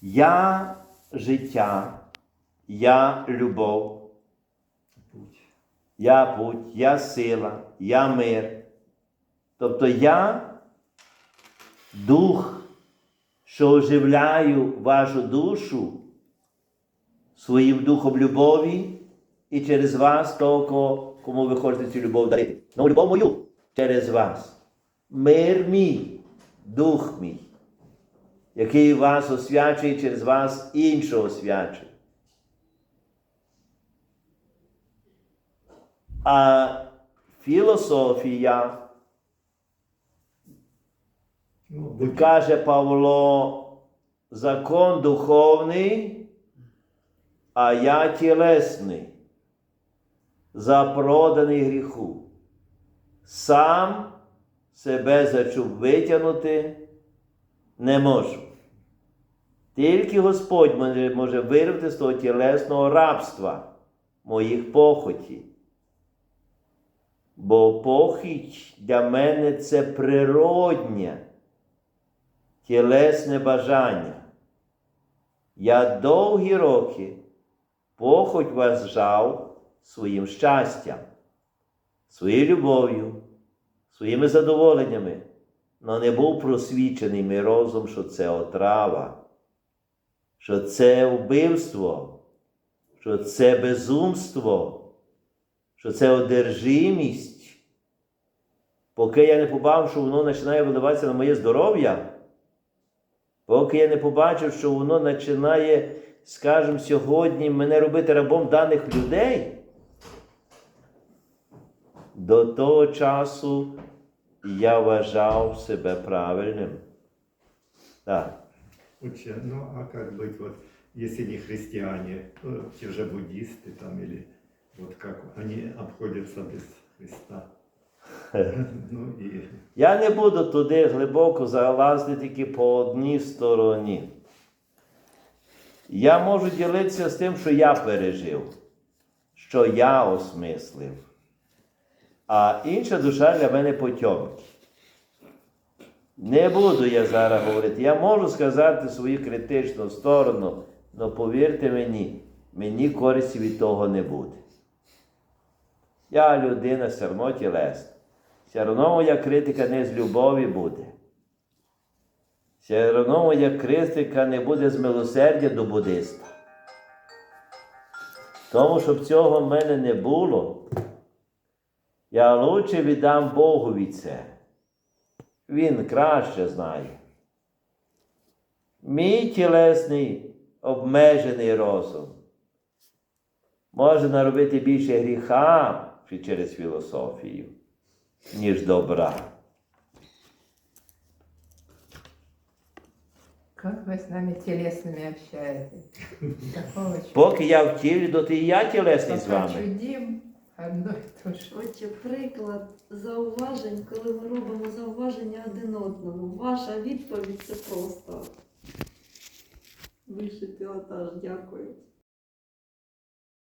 Я життя, я любов, я путь, я сила, я мир. Тобто я дух, що оживляю вашу душу своїм духом любові і через вас того, кому ви хочете цю любов дарити. Ну, любов мою через вас. Мир мій, дух мій, який вас освячує через вас іншого освячує. А філософія, Ну, каже Павло, закон духовний, а я тілесний, запроданий гріху. Сам себе зачув витягнути не можу. Тільки Господь може, вирвати з того тілесного рабства моїх похоті. Бо похідь для мене це природнє, тілесне бажання. Я довгі роки похоть вважав своїм щастям, своєю любов'ю, своїми задоволеннями, але не був просвічений мій розум, що це отрава, що це вбивство, що це безумство що це одержимість. Поки я не побачив, що воно починає виливатися на моє здоров'я, поки я не побачив, що воно починає, скажімо, сьогодні мене робити рабом даних людей, до того часу я вважав себе правильним. Так. Отче, ну а как быть, вот, если не христиане, ну, те же буддисты там или вот как они обходятся без Христа? Ну и Я не буду туди глибоко залазити тільки по одній стороні. Я можу ділитися з тим, що я пережив, що я осмислив. А інша душа для мене потьомки. Не буду я зараз говорити. Я можу сказати свою критичну сторону, але повірте мені, мені користі від того не буде. Я людина все одно тілесна. Все одно моя критика не з любові буде. Все одно моя критика не буде з милосердя до буддиста. Тому, щоб цього в мене не було, я лучше віддам Богові це. Він краще знає. Мій тілесний обмежений розум може наробити більше гріха через філософію, ніж добра. Как вы с нами? Какого чуда? Поки я в тілі, доти і я тілесний з вами. Одно і то ж. Отже, приклад зауважень, коли ми робимо зауваження один одному. Ваша відповідь це просто вищий пілотаж. Дякую.